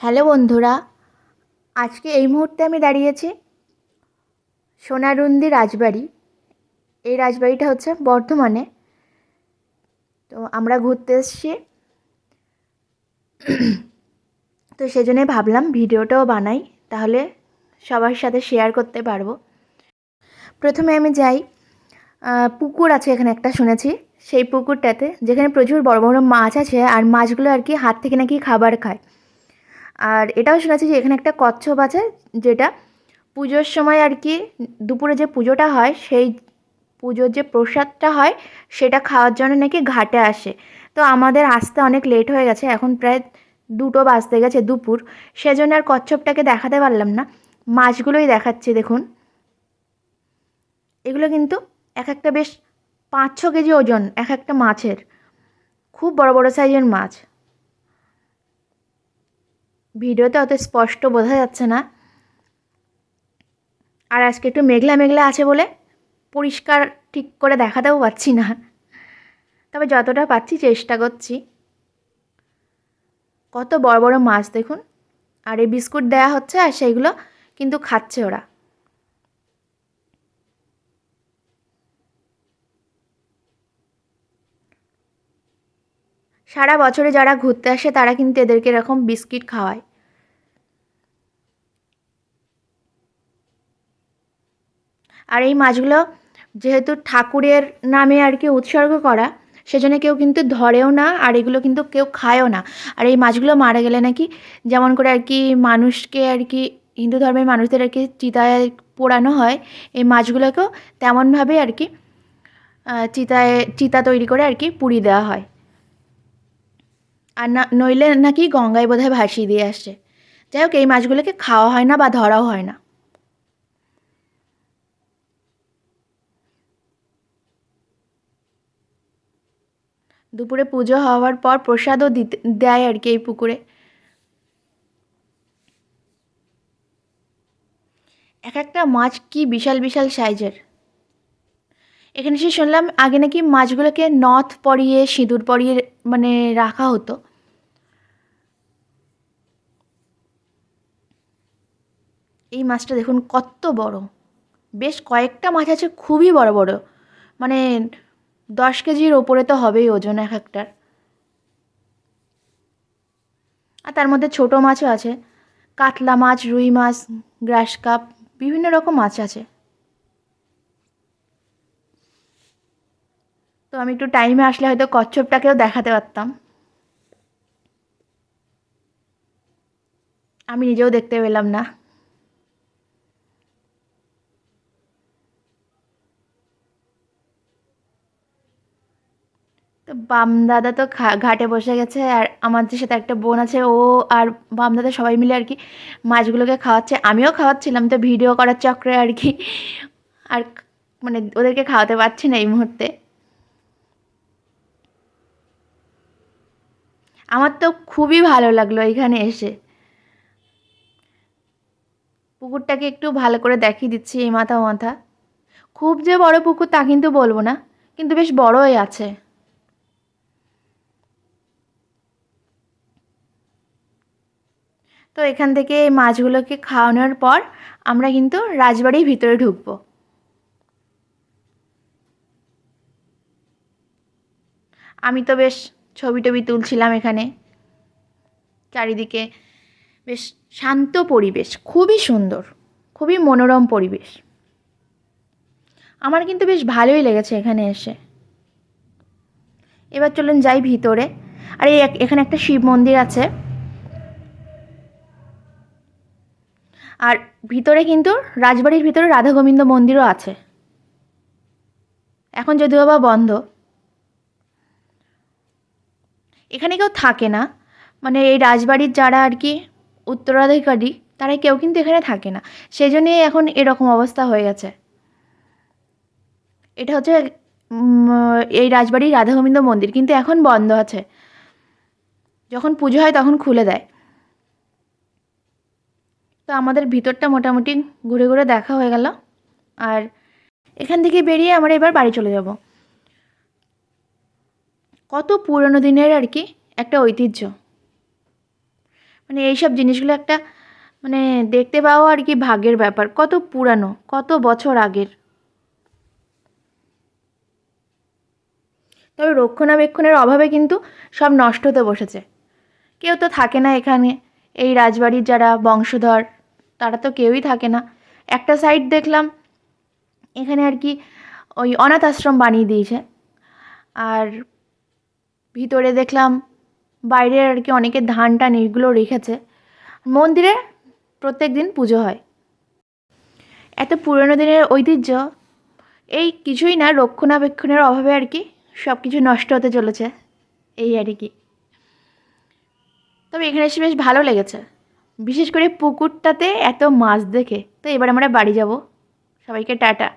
Hello বন্ধুরা, আজকে এই মুহূর্তে আমি দাঁড়িয়েছি সোনারুন্দি রাজবাড়ি। এই রাজবাড়িটা হচ্ছে বর্ধমানে। তো আমরা ঘুরতে এসছি। তো সেই জন্যই ভাবলাম ভিডিওটাও বানাই, তাহলে সবার সাথে শেয়ার করতে পারব। প্রথমে আমি যাই পুকুর আছে এখানে একটা শুনেছি। সেই পুকুরটাতে যেখানে প্রচুর বড় বড় মাছ আছে, আর মাছগুলো আর কি হাত থেকে নাকি খাবার খায়। আর এটাও শুনেছি যে এখানে একটা কচ্ছপ আছে যেটা পুজোর সময় আর কি দুপুরে যে পুজোটা হয়, সেই পুজোর যে প্রসাদটা হয়, সেটা খাওয়ার জন্য নাকি ঘাটে আসে। তো আমাদের আসতে অনেক লেট হয়ে গেছে, এখন প্রায় দুটো বাজতে গেছে দুপুর। সেজন্য আর কচ্ছপটাকে দেখাতে পারলাম না। মাছগুলোই দেখাচ্ছি, দেখুন। এগুলো কিন্তু এক একটা বেশ পাঁচ ছ কেজি ওজন, এক একটা মাছের। খুব বড় বড় সাইজের মাছ। ভিডিওতে অত স্পষ্ট বোঝা যাচ্ছে না। আর আজকে একটু মেঘলা মেঘলা আছে বলে পরিষ্কার ঠিক করে দেখাতেও পাচ্ছি না। তবে যতটা পাচ্ছি চেষ্টা করছি। কত বড় বড় মাছ দেখুন। আর এই বিস্কুট দেওয়া হচ্ছে আর সেইগুলো কিন্তু খাচ্ছে ওরা। সারা বছরে যারা ঘুরতে আসে তারা কিন্তু এদেরকে এরকম বিস্কিট খাওয়ায়। আর এই মাছগুলো যেহেতু ঠাকুরের নামে আর কি উৎসর্গ করা, সেজন্য কেউ কিন্তু ধরেও না আর এগুলো কিন্তু কেউ খায়ও না। আর এই মাছগুলো মারা গেলে নাকি যেমন করে আর কি মানুষকে আর কি, হিন্দু ধর্মের মানুষদের আর কি চিতায় পোড়ানো হয়, এই মাছগুলোকেও তেমনভাবে আর কি চিতায়, চিতা তৈরি করে আর কি পুড়িয়ে দেওয়া হয়। আর না, নইলে নাকি গঙ্গায় বোধহয় ভাসিয়ে দিয়ে আসছে যাই হোক, এই মাছগুলোকে খাওয়া হয় না বা ধরাও হয় না। দুপুরে পুজো হওয়ার পর প্রসাদও দিতে, দেয় আর কি এই পুকুরে। এক একটা মাছ কি বিশাল বিশাল সাইজের। এখানে সে শুনলাম আগে নাকি মাছগুলোকে নথ পরিয়ে, সিঁদুর পরিয়ে মানে রাখা হতো। এই মাছটা দেখুন কত বড়। বেশ কয়েকটা মাছ আছে, খুবই বড় বড়। মানে দশ কেজির ওপরে তো হবেই ওজন এক একটার। আর তার মধ্যে ছোট মাছও আছে। কাতলা মাছ, রুই মাছ, গ্রাস কাপ, বিভিন্ন রকম মাছ আছে। তো আমি একটু টাইমে আসলে হয়তো কচ্ছপটাকেও দেখাতে পারতাম। আমি নিজেও দেখতে পেলাম না। তো বাম দাদা তো ঘাটে বসে গেছে আর আমাদের সাথে একটা বোন আছে, ও আর বাম দাদা সবাই মিলে আর কি মাছগুলোকে খাওয়াচ্ছে। আমিও খাওয়াচ্ছিলাম, তো ভিডিও করার চক্রে আর কি। আর মানে ওদেরকে খাওয়াতে পারছি না এই মুহূর্তে। আমার তো খুবই ভালো লাগল এখানে এসে। পুকুরটাকে একটু ভালো করে দেখিয়ে দিচ্ছি এই মাথা মাথা খুব যে বড় পুকুর তা কিন্তু বলব না, কিন্তু বেশ বড়ই আছে। তো এখান থেকে এই মাছগুলোকে খাওয়ানোর পর আমরা কিন্তু রাজবাড়ির ভিতরে ঢুকবো। আমি তো বেশ ছবি টবি তুলছিলাম এখানে। চারিদিকে বেশ শান্ত পরিবেশ, খুবই সুন্দর, খুবই মনোরম পরিবেশ। আমার কিন্তু বেশ ভালোই লেগেছে এখানে এসে। এবার চলুন যাই ভিতরে। আর এই এখানে একটা শিব মন্দির আছে। আর ভিতরে কিন্তু রাজবাড়ির ভিতরে রাধা গোবিন্দ মন্দিরও আছে। এখন যদিও বা বন্ধ। এখানে কেউ থাকে না। মানে এই রাজবাড়ির যারা আর কি উত্তরাধিকারী, তারা কেউ কিন্তু এখানে থাকে না। সেই জন্যই এখন এরকম অবস্থা হয়ে গেছে। এটা হচ্ছে এই রাজবাড়ির রাধা গোবিন্দ মন্দির। কিন্তু এখন বন্ধ আছে। যখন পুজো হয় তখন খুলে দেয়। তো আমাদের ভিতরটা মোটামুটি ঘুরে ঘুরে দেখা হয়ে গেল। আর এখান থেকে বেরিয়ে আমরা এবার বাড়ি চলে যাব। কত পুরনো দিনের আর কি একটা ঐতিহ্য। মানে এইসব জিনিসগুলো একটা মানে দেখতে পাওয়া আর কি ভাগ্যের ব্যাপার। কত পুরানো, কত বছর আগের। তবে রক্ষণাবেক্ষণের অভাবে কিন্তু সব নষ্ট হতে বসেছে। কেউ তো থাকে না এখানে। এই রাজবাড়ির যারা বংশধর তারা তো কেউই থাকে না। একটা সাইড দেখলাম, এখানে আর কি ওই অনাথ আশ্রম বানিয়ে দিয়েছে। আর ভিতরে দেখলাম, বাইরে আর কি অনেকে ধান টান এগুলো রেখেছে। মন্দিরে প্রত্যেক দিন পুজো হয়। এত পুরনো দিনের ঐতিহ্য, এই কিছুই না, রক্ষণাবেক্ষণের অভাবে আর কি সব কিছু নষ্ট হতে চলেছে। এই আর কি। তবে এখানে এসে বেশ ভালো লেগেছে। বিশেষ করে পুকুরটাতে এত মাছ দেখে। তো এবার আমরা বাড়ি যাব। সবাইকে টাটা।